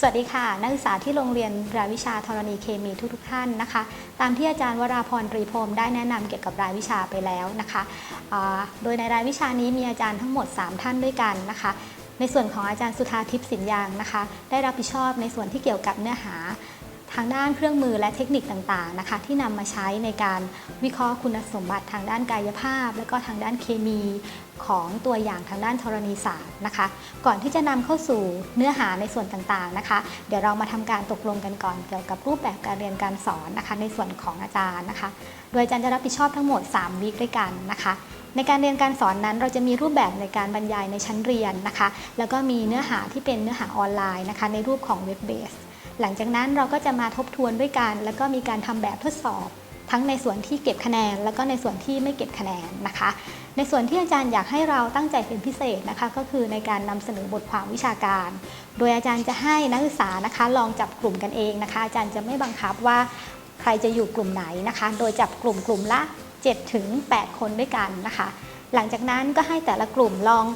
สวัสดีค่ะ นักศึกษาที่โรงเรียนรายวิชาธรณีเคมีทุกๆท่านนะคะ ตามที่อาจารย์วราพรตรีพรมได้แนะนำเกี่ยวกับรายวิชาไปแล้วนะคะโดยในรายวิชานี้มีอาจารย์ทั้งหมด 3 ท่านด้วยกันนะคะ ในส่วนของอาจารย์สุธาทิพย์สินยางนะคะ ได้รับผิดชอบในส่วนที่เกี่ยวกับเนื้อหา ทางด้านเครื่องมือและเทคนิคต่างๆนะคะ ที่นำมาใช้ในการวิเคราะห์คุณสมบัติทางด้านกายภาพ และก็ทางด้านเคมีของตัวอย่างทางด้านธรณีศาสตร์นะคะ ก่อนที่จะนำเข้าสู่เนื้อหาในส่วนต่างๆนะคะ เดี๋ยวเรามาทำการตกลงกันก่อนเกี่ยวกับรูปแบบการเรียนการสอนนะคะ ในส่วนของอาจารย์นะคะ โดยอาจารย์จะรับผิดชอบทั้งหมด 3 วีคด้วยกันนะคะในการเรียนการสอนนั้นเราจะมีรูปแบบในการบรรยายในชั้นเรียนนะคะ แล้วก็มีเนื้อหาที่เป็นเนื้อหาออนไลน์นะคะ ในรูปของเว็บเบส หลังจากนั้นเราก็จะมาทบทวนด้วยกัน แล้วก็มีการทำแบบทดสอบ ทั้งในส่วนที่เก็บคะแนน แล้วก็ในส่วนที่ไม่เก็บคะแนนนะคะ ในส่วนที่อาจารย์อยากให้เราตั้งใจเป็นพิเศษนะคะ ก็คือในการนำเสนอบทความวิชาการ โดยอาจารย์จะให้นักศึกษานะคะ ลองจับกลุ่มกันเองนะคะ อาจารย์จะไม่บังคับว่าใครจะอยู่กลุ่มไหนนะคะ โดยจับกลุ่มกลุ่มละ7ถึง8คนด้วยกันนะคะ หลังจากนั้นก็ให้แต่ละกลุ่มลอง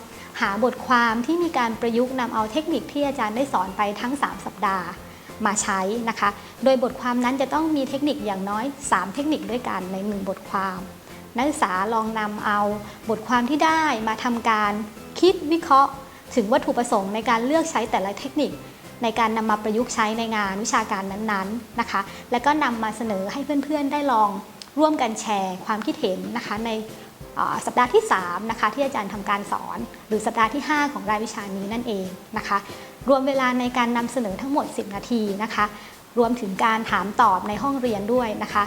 หาบทความที่มีการประยุกต์นำเอาเทคนิคที่อาจารย์ได้สอนไปทั้ง 3 สัปดาห์ มาใช้นะคะ โดยบทความนั้นจะต้องมีเทคนิคอย่างน้อย 3 เทคนิคด้วยกันใน 1 บทความ นักศึกษาลองนำเอาบทความที่ได้มาทำการคิดวิเคราะห์ ถึงวัตถุประสงค์ในการเลือกใช้แต่ละเทคนิค ในการนำมาประยุกต์ใช้ในงานวิชาการนั้นๆนะคะ แล้วก็นำมาเสนอให้เพื่อนๆได้ลองร่วมกันแชร์ความคิดเห็นนะคะใน สัปดาห์ที่3นะคะที่อาจารย์ทำการสอน หรือสัปดาห์ที่ 5 ของรายวิชานี้นั่นเองนะคะ รวมเวลาในการนำเสนอทั้งหมด 10 นาทีนะคะ รวมถึงการถามตอบในห้องเรียนด้วยนะคะ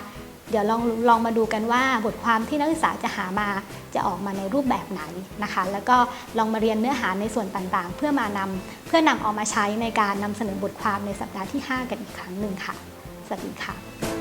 เดี๋ยวลองลองมาดูกันว่าบทความที่นักศึกษาจะหามาจะออกมาในรูปแบบไหนนะคะ แล้วก็ลองมาเรียนเนื้อหาในส่วนต่างๆ เพื่อมานำเพื่อนำเอามาใช้ในการนำเสนอบทความในสัปดาห์ที่ 5 กันอีกครั้งหนึ่งค่ะ สวัสดีค่ะ